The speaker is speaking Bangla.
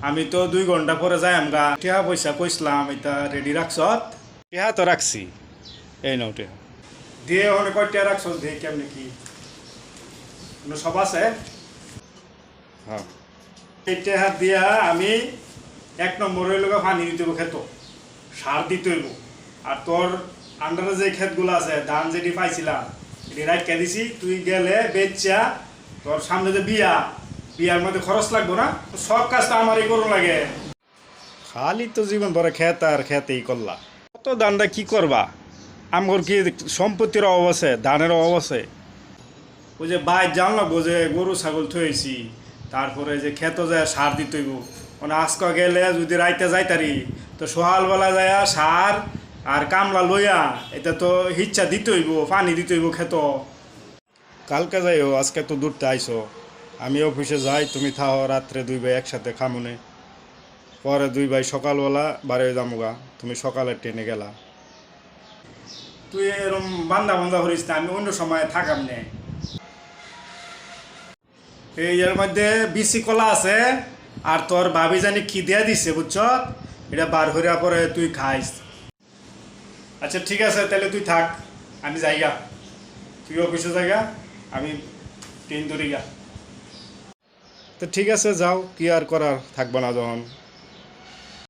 আমি তো দুই ঘণ্টা পরে যাই আমগা টিহা পয়সা কইসলাম এটা রেডি রাখছ টিহা তো রাখছি এই নাও টিহা। দিয়ে ওখানে কয়টা রাখছ দিয়ে কেমনি কি? সব আছে? হ্যাঁ এই টেহা দিয়া আমি এক নম্বরের লোক পানি দিতে হইব খেত সার দিতে হইব আর তোর আন্ডারে যে ক্ষেতগুলো আছে ধান যেটি পাইছিলাম এটি রাখতে দিছি তুই গেলে বেচা তোর সামনে যে বিয়া বিয়ার মধ্যে খরচ লাগবো না সব কাজ তো আমারই করুন লাগে। খালি তো জীবন ভরে খেত আর খেতেই করলা। কত দানটা কি করবা? আমার কি সম্পত্তির অভাব আছে ধানের অভাব আছে? ওই যে বাই জানলাম যে গরু ছাগল থইছি তারপরে যে খেত যায় সার দিতে হইব। মানে আজকে গেলে যদি রাইতে যাইতারি তো সকালবেলা যায় সার আর কামলা লইয়া এটা তো হিচ্ছা দিতে হইব পানি দিতে হইব খেত। কালকে যাইও আজকে তো দূরতে আইসো। আমি অফিসে যাই, তুমি থাও, রাত্রে দুই ভাই একসাথে খামুনে। পরে দুই ভাই সকালবেলা বাড়ি যামুগা, তুমি সকালে ট্রেনে গেলা। তুই এরম বান্দা বান্দা করিস না, আমি অন্য সময় থাকাম নে। এই এর মধ্যে বিসি কলা আছে, আর তোর ভাবি জানি কি দিয়া দিছে, বুঝছ? এটা বার হইয়া পরে তুই খাইস। আচ্ছা ঠিক আছে, তাহলে তুই থাক, আমি যাইগা। তুই অফিসে জায়গা আমি ট্রেন ধরি গা তো ঠিক আছে যাও কি আর করার থাকবে না যখন।